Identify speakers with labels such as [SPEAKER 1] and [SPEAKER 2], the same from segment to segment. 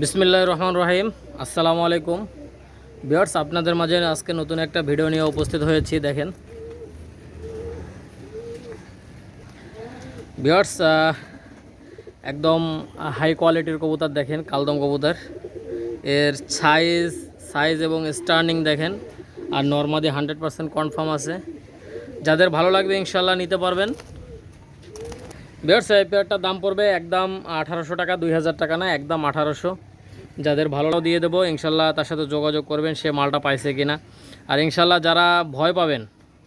[SPEAKER 1] বিসমিল্লাহ রহমান রহিম। আসসালামু আলাইকুম। বিয়ার্স আপনাদের মাঝে আজকে নতুন একটা ভিডিও নিয়ে উপস্থিত হয়েছি, দেখেন। বিয়ার্স একদম হাই কোয়ালিটির কবুতর দেখেন, কালদম কবুতর। এর সাইজ সাইজ এবং স্টার্নিং দেখেন, আর নর্মাদি হান্ড্রেড পার্সেন্ট কনফার্ম আছে। যাদের ভালো লাগবে ইনশাল্লাহ নিতে পারবেন। বিয়ার্স এই পেয়ারটার দাম পড়বে একদম আঠারোশো টাকা, দুই হাজার টাকা না, একদম আঠারোশো। যাদের ভালো দিয়ে দেবো, ইনশাল্লাহ তার সাথে যোগাযোগ করবেন সে মালটা পাইছে কি না আর ইনশাল্লাহ যারা ভয় পাবেন,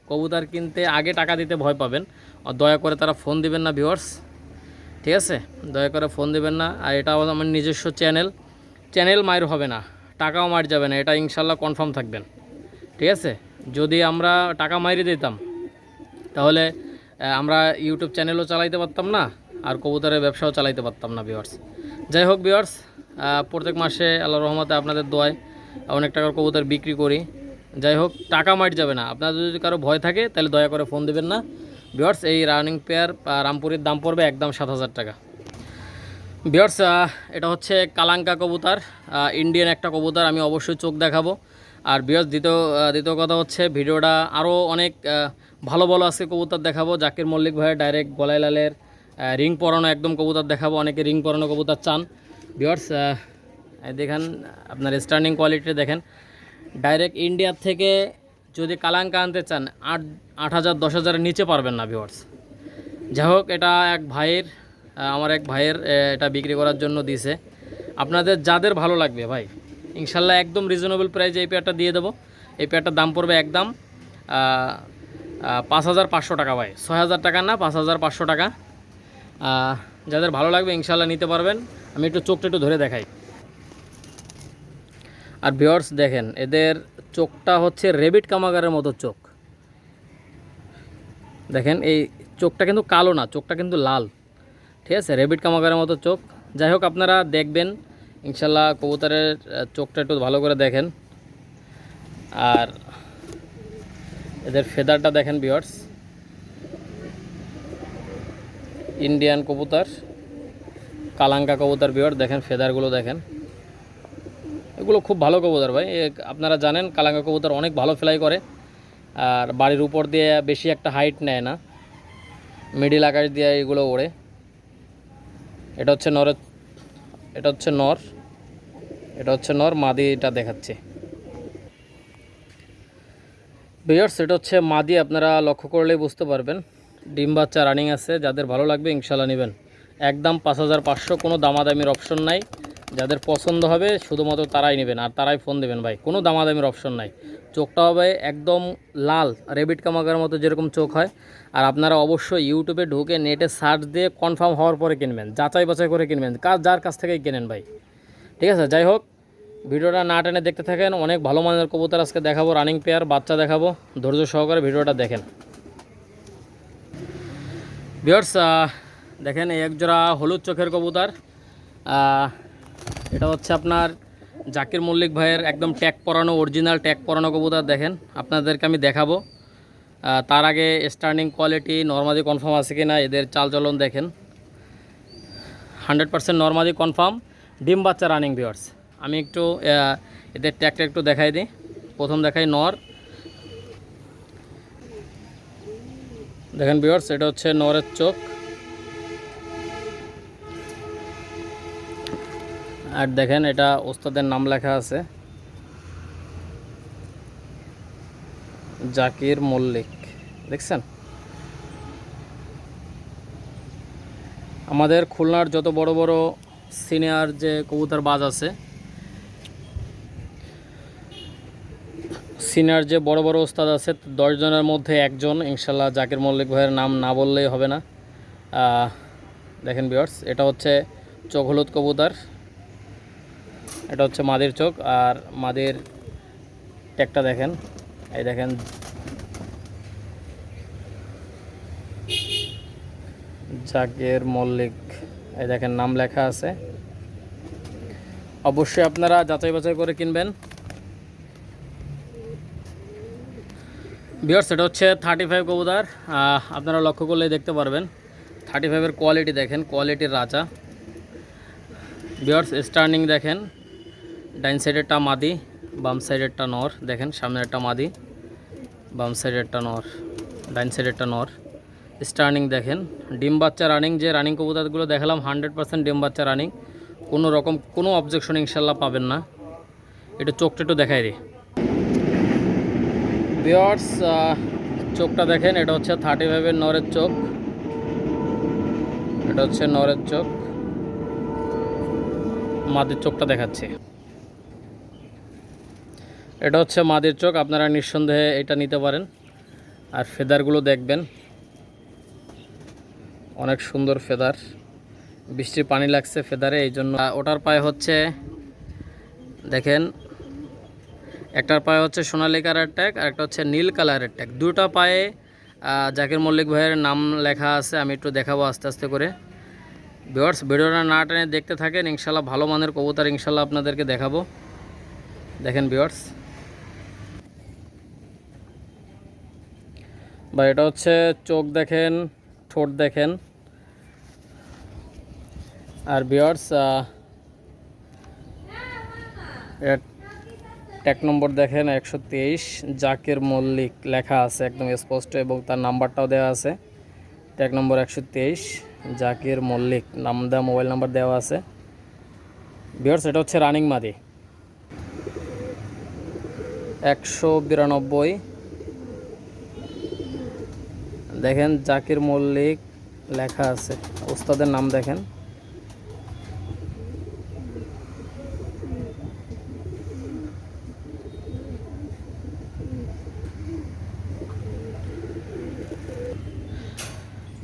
[SPEAKER 1] কবুতর কিনতে আগে টাকা দিতে ভয় পাবেন, আর দয়া করে তারা ফোন দিবেন না ভিউয়ার্স ঠিক আছে? দয়া করে ফোন দিবেন না। আর এটা আমার নিজস্ব চ্যানেল চ্যানেল মায়ের হবে না, টাকাও মার যাবে না, এটা ইনশাল্লাহ কনফার্ম থাকবেন। ঠিক আছে? যদি আমরা টাকা মাইরে দিতাম, তাহলে আমরা ইউটিউব চ্যানেলও চালাইতে পারতাম না, আর কবুতরের ব্যবসাও চালাইতে পারতাম না ভিওয়ার্স যাই হোক ভিওয়ার্স প্রত্যেক মাসে আল্লাহ রহমতে আপনাদের দোয়ায় অনেক টাকার কবুতর বিক্রি করি। যাই হোক, টাকা মাইট যাবে না। আপনাদের যদি কারও ভয় থাকে, তাহলে দয়া করে ফোন দেবেন না। ভিওয়ার্স এই রানিং পেয়ার রামপুরের দাম পড়বে একদম সাত হাজার টাকা। বিয়ার্স এটা হচ্ছে কালাঙ্কা কবুতর ইন্ডিয়ান একটা কবুতর, আমি অবশ্যই চোখ দেখাবো। আর বিয়ার্স দ্বিতীয় দ্বিতীয় কথা হচ্ছে ভিডিওটা আরও অনেক ভালো ভালো আজকে কবুতর দেখাবো। জাকির মল্লিক ভাইয়ের ডাইরেক্ট গলায় লালের রিং পরানো একদম কবুতর দেখাবো। অনেকে রিং পরানো কবুতর চান। বিয়ার্স দেখেন, আপনার স্টার্নিং কোয়ালিটি দেখেন। ডাইরেক্ট ইন্ডিয়ার থেকে যদি কালাঙ্কা আনতে চান, আট আট হাজার, দশ হাজারের নিচে পারবেন না ভিওয়ার্স যাই হোক, এটা এক ভাইয়ের আমার এক ভাইয়ের এটা বিক্রি করার জন্য দিছে। আপনাদের যাদের ভালো লাগবে ভাই ইনশাল্লাহ একদম রিজনেবল প্রাইসে এই পেয়ারটা দিয়ে দেবো। এই পেয়ারটার দাম পড়বে একদম পাঁচ হাজার পাঁচশো টাকা ভাই। ছয় হাজার টাকা না, পাঁচ হাজার পাঁচশো টাকা। যাদের ভালো লাগবে ইনশাল্লাহ নিতে পারবেন। আমি একটু চোখটা একটু ধরে দেখাই। আর ভিওর্স দেখেন, এদের চোখটা হচ্ছে রেবিট কামাগারের মতো চোখ। দেখেন, এই চোখটা কিন্তু কালো না, চোখটা কিন্তু লাল। ঠিক আছে, রেবিট কামাগারের মতো চোখ। যাই হোক, আপনারা দেখবেন ইনশাল্লাহ কবুতরের চোখটা একটু ভালো করে দেখেন। আর এদের ফেদারটা দেখেন বিয়ার্স ইন্ডিয়ান কবুতর, কালাঙ্কা কবুতর বিয়ার দেখেন ফেদারগুলো দেখেন। এগুলো খুব ভালো কবুতর ভাই। আপনারা জানেন, কালাঙ্কা কবুতর অনেক ভালো ফ্লাই করে। আর বাড়ির উপর দিয়ে বেশি একটা হাইট নেয় না। মিডিল আকাশ দিয়ে এগুলো ওড়ে। এটা হচ্ছে নরের এটা হচ্ছে নর। এটা হচ্ছে নর মাদিটা দেখাচ্ছে। বিয়ার্স এটা হচ্ছে মাদি, আপনারা লক্ষ্য করলেই বুঝতে পারবেন। ডিম বাচ্চা রানিং আছে, যাদের ভালো লাগবে ইনশাল্লাহ নেবেন। একদম পাঁচ হাজার পাঁচশো কোনো দামাদামির অপশন নাই। যাদের পছন্দ হবে, শুধুমাত্র তারাই নেবেন আর তারাই ফোন দেবেন ভাই। কোনো দামাদামির অপশন নাই। চোখটা হবে একদম লাল রেবিট কামাকার মতো যেরকম চোখ হয়। আর আপনারা অবশ্যই ইউটিউবে ঢুকে নেটে সার্চ দিয়ে কনফার্ম হওয়ার পরে কিনবেন, যাচাই বাছাই করে কিনবেন কাজ যার কাছ থেকেই কেনেন ভাই। ঠিক আছে? যাই হোক, ভিডিওটা না টেনে দেখতে থাকেন, অনেক ভালো মানের কবুতর আজকে দেখাবো রানিং পেয়ার বাচ্চা দেখাবো। ধৈর্য সহকারে ভিডিওটা দেখেন। বিয়ার্স দেখেন, এই একজোড়া হলুদ চোখের কবুতর। এটা হচ্ছে আপনার জাকির মল্লিক ভাইয়ের একদম ট্যাগ পরানো অরিজিনাল ট্যাগ পরানো কবুতর দেখেন। আপনাদেরকে আমি দেখাবো। তার আগে স্টার্নিং কোয়ালিটি নর্মালি কনফার্ম আছে কি না এদের চালচলন দেখেন। হান্ড্রেড পার্সেন্ট নর্মালি কনফার্ম ডিম বাচ্চা রানিং ভিওর্স আমি একটু এদের ট্যাগটা একটু দেখাই দিই। প্রথম দেখাই নর। দেখেন ভিওর্স এটা হচ্ছে নরের চোখ। আর দেখেন এটা ওস্তাদের নাম লেখা আছে। জাকির মল্লিক, দেখছেন? আমাদের খুলনার যত বড় বড় সিনিয়র যে কবুতর বাজ আছে, সিনিয়র যে বড় বড় ওস্তাদ আছে দশজনের মধ্যে একজন, ইনশাল্লাহ জাকির মল্লিক ভাইয়ের নাম না বললেই হবে না। দেখেন বিয়ার্স এটা হচ্ছে চোখ হলুদ কবুতর। এটা হচ্ছে মাদির চোখ আর মাদির ট্যাগটা দেখেন। এই দেখেন। জাকের মল্লিক, এই দেখেন, নাম লেখা আছে। অবশ্যই আপনারা যাচাই বাছাই করে কিনবেন। বিয়ার্স এটা হচ্ছে থার্টি ফাইভ কবুদার আপনারা লক্ষ্য করলেই দেখতে পারবেন। থার্টি ফাইভের কোয়ালিটি দেখেন কোয়ালিটির রাজা। বিয়ার্স স্টার্নিং দেখেন। ডাইন সাইডেরটা মাদি, বাম সাইডেরটা নর, দেখেন সামনেরটা মাদি, বাম সাইডেরটা নর, ডাইন সাইডেরটা নর। স্টার্নিং দেখেন, ডিম বাচ্চা রানিং যে রানিং কবুতরগুলো দেখালাম হান্ড্রেড পার্সেন্ট ডিম বাচ্চা রানিং কোনো রকম কোনো অবজেকশন ইনশাল্লাহ পাবেন না। একটু চোখটা একটু দেখাই দিই। বিয়ার্স চোখটা দেখেন, এটা হচ্ছে থার্টি ফাইভের নরের চোখ। এটা হচ্ছে নরের চোখ। মাদের চোখটা দেখাচ্ছে। এটা হচ্ছে মাদের চোখ, আপনারা নিঃসন্দেহে এটা নিতে পারেন। আর ফেদারগুলো দেখবেন, অনেক সুন্দর ফেদার। বৃষ্টির পানি লাগছে ফেদারে, এই জন্য। ওটার পায়ে হচ্ছে, দেখেন, একটার পায়ে হচ্ছে সোনালি কালার ট্যাগ, আর একটা হচ্ছে নীল কালারের ট্যাগ। দুটো পায়ে জাকির মল্লিক ভাইয়ের নাম লেখা আছে, আমি একটু দেখাবো আস্তে আস্তে করে। ভিওয়ার্স ভিডিওটা না টেনে দেখতে থাকেন ইনশাল্লাহ ভালো মানের কবুতর ইনশাল্লাহ আপনাদেরকে দেখাবো। দেখেন ভিওয়ার্স বা এটা হচ্ছে চোখ দেখেন, ঠোঁট দেখেন। আর ভিওয়ার্স ট্যাগ নম্বর দেখেন, একশো তেইশ, জাকির মল্লিক লেখা আছে একদম স্পষ্ট এবং তার নাম্বারটাও দেওয়া আছে। ট্যাগ নম্বর একশো তেইশ, জাকির মল্লিক, নাম দেওয়া মোবাইল নাম্বার দেওয়া আছে। ভিওর্স এটা হচ্ছে রানিং মাদি। একশো বিরানব্বই দেখেন জাকির মল্লিক লেখা আছে। ওস্তাদের নাম দেখেন।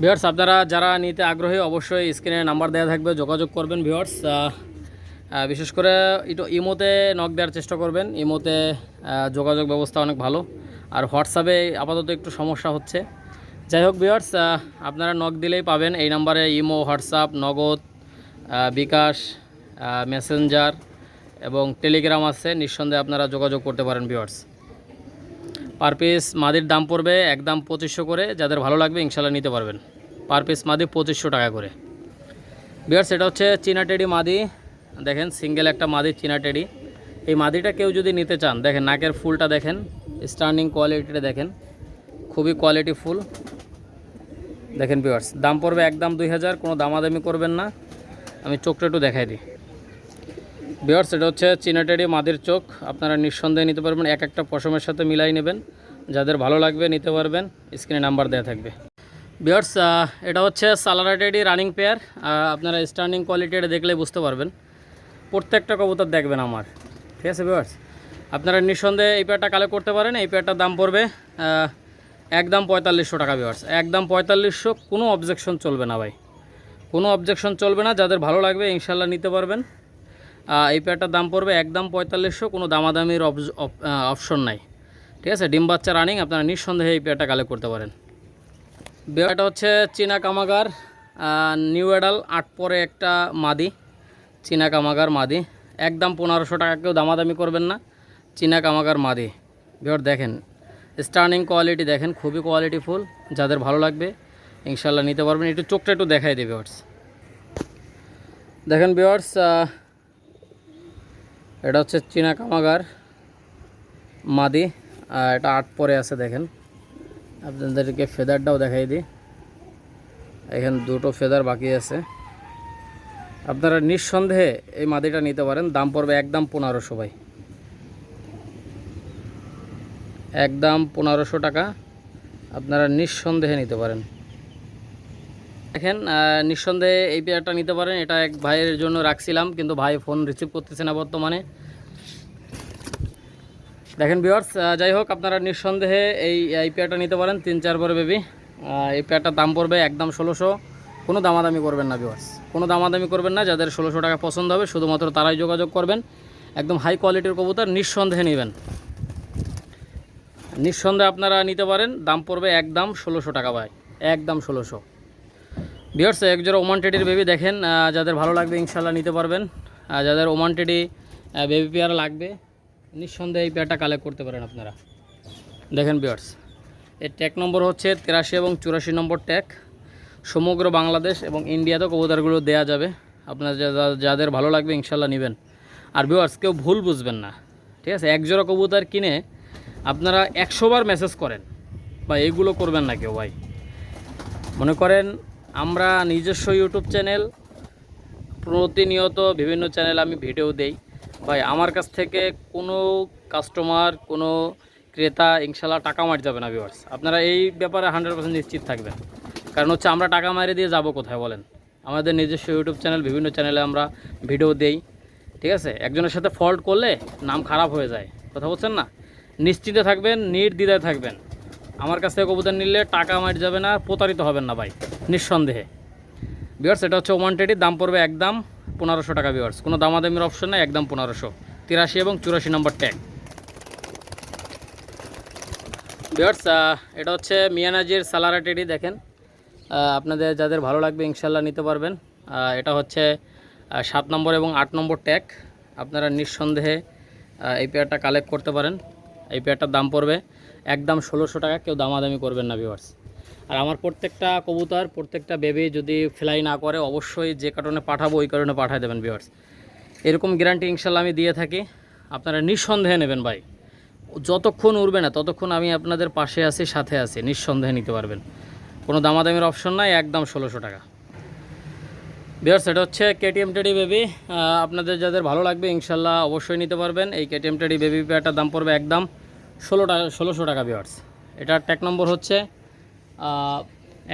[SPEAKER 1] ভিওর্স আপনারা যারা নিতে আগ্রহী, অবশ্যই স্ক্রিনে নাম্বার দেওয়া থাকবে, যোগাযোগ করবেন ভিওর্স বিশেষ করে একটু ইমোতে নক দেওয়ার চেষ্টা করবেন। ইমোতে যোগাযোগ ব্যবস্থা অনেক ভালো। আর হোয়াটসঅ্যাপে আপাতত একটু সমস্যা হচ্ছে। যাই হোক ভিওর্স আপনারা নক দিলেই পাবেন। এই নাম্বারে ইমো, হোয়াটসঅ্যাপ, নগদ বিকাশ মেসেঞ্জার এবং টেলিগ্রাম আছে। নিঃসন্দেহে আপনারা যোগাযোগ করতে পারেন ভিওর্স পার পিস মাদির দাম পড়বে একদম পঁচিশশো করে। যাদের ভালো লাগবে ইনশাল্লাহ নিতে পারবেন। পার পিস মাদি পঁচিশশো টাকা করে। বিয়ার এটা হচ্ছে চীনা টেডি মাদি। দেখেন সিঙ্গেল একটা মাদি চীনা টেডি। এই মাদিটা কেউ যদি নিতে চান, দেখেন, নাকের ফুলটা দেখেন স্টার্নিং কোয়ালিটিটা দেখেন, খুবই কোয়ালিটি ফুল দেখেন বিয়ার্স দাম পড়বে একদম দুই হাজার, কোনো দামাদামি করবেন না। আমি চোখটা একটু দেখাই দিই। বিয়ার্স এটা হচ্ছে চিনাটেডি মাদের চোখ। আপনারা নিঃসন্দেহে নিতে পারবেন, এক একটা পশমের সাথে মিলাই নেবেন। যাদের ভালো লাগবে নিতে পারবেন স্ক্রিনে নাম্বার দেওয়া থাকবে। বিয়ার্স এটা হচ্ছে সালারাটেডি রানিং পেয়ার আপনারা স্টার্নিং কোয়ালিটি এটা দেখলে বুঝতে পারবেন। প্রত্যেকটা কবুতর দেখবেন আমার। ঠিক আছে বিয়ার্স আপনারা নিঃসন্দেহে এই পেয়ারটা কালেক্ট করতে পারেন, এই পেয়ারটার দাম পড়বে একদম পঁয়তাল্লিশশো টাকা বিয়ার্স একদম পঁয়তাল্লিশশো, কোনো অবজেকশন চলবে না ভাই। কোনো অবজেকশন চলবে না, যাদের ভালো লাগবে ইনশাল্লাহ নিতে পারবেন। এই পেয়ারটার দাম পড়বে একদম পঁয়তাল্লিশশো, কোনো দামাদামির অপশন নাই। ঠিক আছে? ডিম বাচ্চা রানিং আপনারা নিঃসন্দেহে এই পেয়ারটা কালেক্ট করতে পারেন। পেয়ারটা হচ্ছে চীনা কামাগার নিউ এডাল আট পরে একটা মাদি। চীনা কামাগার মাদি। একদম পনেরোশো টাকা কেউ দামাদামি করবেন না, চীনা কামাগার মাদি। বিয়ার দেখেন স্টার্নিং কোয়ালিটি দেখেন, খুবই কোয়ালিটি ফুল যাদের ভালো লাগবে ইনশাল্লাহ নিতে পারবেন। একটু চোখটা একটু দেখাই দেবে বিয়ার্স দেখেন বিয়ার্স এটা হচ্ছে চীনা কামাগার, মাদি এটা আট পরে আছে, দেখেন। আপনাদেরকে ফেদারটাও দেখাই দিই। এখানে দুটো ফেদার বাকি আছে। আপনারা নিঃসন্দেহে এই মাদিটা নিতে পারেন, দাম পড়বে একদম পনেরোশো ভাই। একদম পনেরোশো টাকা। আপনারা নিঃসন্দেহে নিতে পারেন। দেখেন নিঃসন্দেহে এই পেয়ারটা নিতে পারেন। এটা এক ভাইয়ের জন্য রাখছিলাম, কিন্তু ভাই ফোন রিসিভ করতেছে না বর্তমানে। দেখেন ভিওয়ার্স যাই হোক, আপনারা নিঃসন্দেহে এই এই পেয়ারটা নিতে পারেন, তিন, চার পরে বেবি এই পেয়ারটার দাম পড়বে একদম ষোলোশো। কোনো দামাদামি করবেন না ভিওয়ার্স কোনো দামাদামি করবেন না, যাদের ষোলোশো টাকা পছন্দ হবে, শুধুমাত্র তারাই যোগাযোগ করবেন। একদম হাই কোয়ালিটির কবুতর, নিঃসন্দেহে নেবেন। নিঃসন্দেহে আপনারা নিতে পারেন। দাম পড়বে একদম ষোলোশো টাকা ভাই। একদম ষোলোশো। বিয়ার্স একজোড়া ওমান টেডির বেবি দেখেন যাদের ভালো লাগবে ইনশাল্লাহ নিতে পারবেন। যাদের ওমান টেডি বেবি পেয়ার লাগবে, নিঃসন্দেহে এই পেয়ারটা কালেক্ট করতে পারেন আপনারা। দেখেন বিয়ার্স এর ট্যাগ নম্বর হচ্ছে তিরাশি এবং চুরাশি নম্বর ট্যাগ সমগ্র বাংলাদেশ এবং ইন্ডিয়াতেও কবুতারগুলো দেওয়া যাবে। আপনার যাদের ভালো লাগবে ইনশাল্লাহ নেবেন। আর ভিউয়ার্স কেউ ভুল বুঝবেন না। ঠিক আছে? এক জোড়া কবুতর কিনে আপনারা একশোবার মেসেজ করেন। বা এইগুলো করবেন না কেউ ভাই। মনে করেন আমরা নিজস্ব ইউটিউব চ্যানেল, প্রতিনিয়ত বিভিন্ন চ্যানেল আমি ভিডিও দেই। ভাই, আমার কাছ থেকে কোনো কাস্টমার কোনো ক্রেতা ইনশাল্লাহ টাকা মার যাবে না ভিউয়ার্স আপনারা এই ব্যাপারে হান্ড্রেড পার্সেন্ট নিশ্চিত থাকবেন। কারণ হচ্ছে আমরা টাকা মারি দিয়ে যাব কোথায় বলেন? আমাদের নিজস্ব ইউটিউব চ্যানেল, বিভিন্ন চ্যানেলে আমরা ভিডিও দেই। ঠিক আছে? একজনের সাথে ফল্ট করলে নাম খারাপ হয়ে যায়। কথা বলছেন না? নিশ্চিন্তে থাকবেন, নির্দ্বিধায় থাকবেন। আমার কাছ থেকে কবুতর নিলে টাকা মার যাবে না, প্রতারিত হবেন না ভাই, নিঃসন্দেহে। বিয়ার্স এটা হচ্ছে ওয়ান দাম পড়বে একদম পনেরোশো টাকা বিয়ার্স কোনো দামাদামির অপশন নেই, একদম পনেরোশো। তিরাশি এবং চুরাশি নম্বর ট্যাগ বিয়ার্স এটা হচ্ছে মিয়ানাজির সালারা টেডি দেখেন। আপনাদের যাদের ভালো লাগবে ইনশাল্লাহ নিতে পারবেন। এটা হচ্ছে সাত নম্বর এবং আট নম্বর ট্যাগ আপনারা নিঃসন্দেহে এই পেয়ারটা কালেক্ট করতে পারেন। এই পেয়ারটার দাম পড়বে একদম ষোলোশো টাকা, কেউ দামাদামি করবেন না ভিউয়ার্স আর আমার প্রত্যেকটা কবুতর, প্রত্যেকটা বেবি যদি ফ্লাই না করে, অবশ্যই যে কারণে পাঠাবো, ওই কারণে পাঠিয়ে দেবেন ভিউয়ার্স এরকম গ্যারান্টি ইনশাল্লাহ আমি দিয়ে থাকি। আপনারা নিঃসন্দেহে নেবেন, ভাই। যতক্ষণ উড়বে না, ততক্ষণ আমি আপনাদের পাশে আছি, সাথে আছি, নিঃসন্দেহে নিতে পারবেন। কোনো দামাদামির অপশন নাই, একদম ষোলোশো টাকা। বিয়ার সেটা হচ্ছে কেটিএম টেডি বেবি আপনাদের যাদের ভালো লাগবে, ইনশাল্লাহ অবশ্যই নিতে পারবেন। এই কেটিএম টেডি বেবি পেয়ারটার দাম পড়বে একদম ষোলো টাকা, ষোলোশো টাকা বিয়ার্স এটার ট্যাগ নম্বর হচ্ছে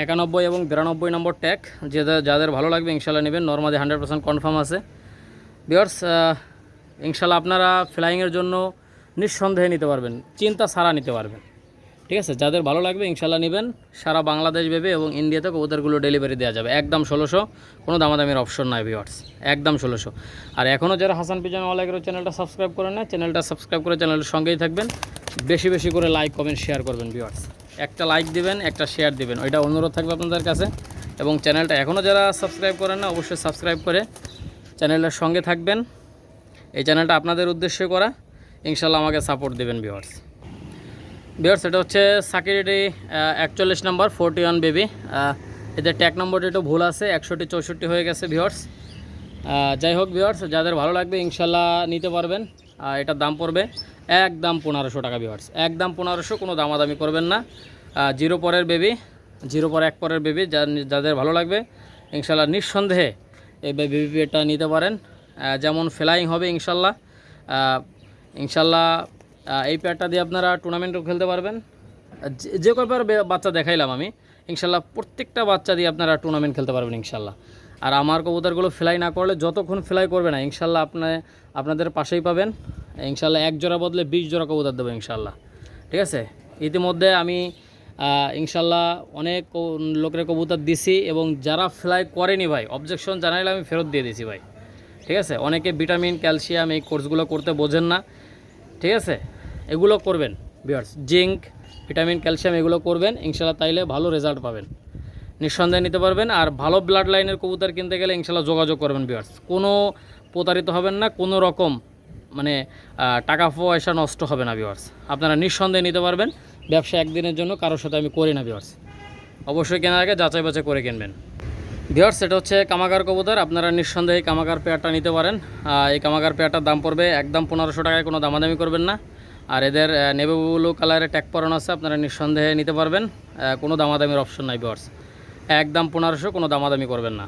[SPEAKER 1] একানব্বই এবং বিরানব্বই নম্বর ট্যাগ যাদের যাদের ভালো লাগবে, ইনশাল্লাহ নেবেন। নর্মালি হান্ড্রেড পার্সেন্ট কনফার্ম আছে। বিয়ার্স ইনশাল্লাহ আপনারা ফ্লাইংয়ের জন্য নিঃসন্দেহে নিতে পারবেন। চিন্তা ছাড়া নিতে পারবেন। ঠিক আছে? যাদের ভালো লাগবে ইনশাল্লাহ নেবেন। সারা বাংলাদেশ ভেবে এবং ইন্ডিয়াতে কবুতরগুলো ডেলিভারি দেওয়া যাবে। একদম ষোলোশো। কোনো দামাদামির অপশন নাই ভিওয়ার্স একদম ষোলোশো। আর এখনও যারা হাসান পিজামা অলাইকের চ্যানেলটা সাবস্ক্রাইব করেন না চ্যানেলটা সাবস্ক্রাইব করে চ্যানেলের সঙ্গেই থাকবেন। বেশি বেশি করে লাইক কমেন্ট শেয়ার করবেন ভিওয়ার্স একটা লাইক দিবেন, একটা শেয়ার দিবেন। ওইটা অনুরোধ থাকবে আপনাদের কাছে। এবং চ্যানেলটা এখনও যারা সাবস্ক্রাইব করেন না অবশ্যই সাবস্ক্রাইব করে চ্যানেলের সঙ্গে থাকবেন। এই চ্যানেলটা আপনাদের উদ্দেশ্যে করা। ইনশাল্লাহ আমাকে সাপোর্ট দেবেন ভিওয়ার্স ভিওয়ার্স এটা হচ্ছে সাকিরিটি একচল্লিশ নাম্বার ফোরটি ওয়ান বেবি এদের ট্যাগ নম্বরটা একটু ভুল আছে, একষট্টি, চৌষট্টি হয়ে গেছে ভিওর্স যাই হোক ভিওয়ার্স যাদের ভালো লাগবে ইনশাল্লাহ নিতে পারবেন। এটার দাম পড়বে একদম পনেরোশো টাকা ভিওয়ার্স একদম পনেরোশো, কোনো দামাদামি করবেন না। জিরো পরের বেবি জিরো পর এক পরের বেবি যাদের ভালো লাগবে, ইনশাল্লাহ নিঃসন্দেহে এই বেবি এটা নিতে পারেন। যেমন ফ্লাইং হবে ইনশাল্লাহ। ইনশাল্লাহ এই প্যাডটা দিয়ে আপনারা টুর্নামেন্টও খেলতে পারবেন। যে- বে- বাচ্চা দেখাইলাম আমি। ইনশাল্লাহ প্রত্যেকটা বাচ্চা দিয়ে আপনারা টুর্নামেন্ট খেলতে পারবেন ইনশাল্লাহ। আর আমার কবুতরগুলো ফ্লাই না করলে যতক্ষণ ফ্লাই করবে না, ইনশাল্লাহ আপনার আপনাদের পাশেই পাবেন। ইনশাল্লাহ এক জোড়া বদলে বিশ জোড়া কবুতর দেবো ইনশাল্লাহ। ঠিক আছে? ইতিমধ্যে আমি ইনশাল্লাহ অনেক লোকের কবুতর দিছি এবং যারা ফ্লাই করেনি ভাই অবজেকশন জানাইলে আমি ফেরত দিয়ে দিয়েছি ভাই। ঠিক আছে? অনেকে ভিটামিন ক্যালসিয়াম এই কোর্সগুলো করতে বোঝেন না। ঠিক আছে? এগুলো করবেন। বিয়ার্স জিঙ্ক ভিটামিন ক্যালসিয়াম এগুলো করবেন। ইনশাল্লাহ তাইলে ভালো রেজাল্ট পাবেন। নিঃসন্দেহে নিতে পারবেন। আর ভালো ব্লাড লাইনের কবুতর কিনতে গেলে ইনশাল্লাহ যোগাযোগ করবেন বিয়ার্স কোনো প্রতারিত হবেন না কোনো রকম মানে টাকা পয়সা নষ্ট হবে না বিয়ার্স আপনারা নিঃসন্দেহে নিতে পারবেন। ব্যবসা একদিনের জন্য কারোর সাথে আমি করি না বিয়ার্স অবশ্যই কেনার আগে যাচাই বাছাই করে কিনবেন। ভিওর্স এটা হচ্ছে কামাকার কবুতর। আপনারা নিঃসন্দেহে এই কামাকার পেয়ারটা নিতে পারেন। এই কামাকার পেয়ারটার দাম পড়বে একদম পনেরোশো টাকায় কোনো দামাদামি করবেন না। আর এদের নেভি ব্লু কালারের ট্যাগ পরানো আছে, আপনারা নিঃসন্দেহে নিতে পারবেন। কোনো দামাদামির অপশন নাই বিওয়ার্স একদম পনেরোশো কোনো দামাদামি করবেন না।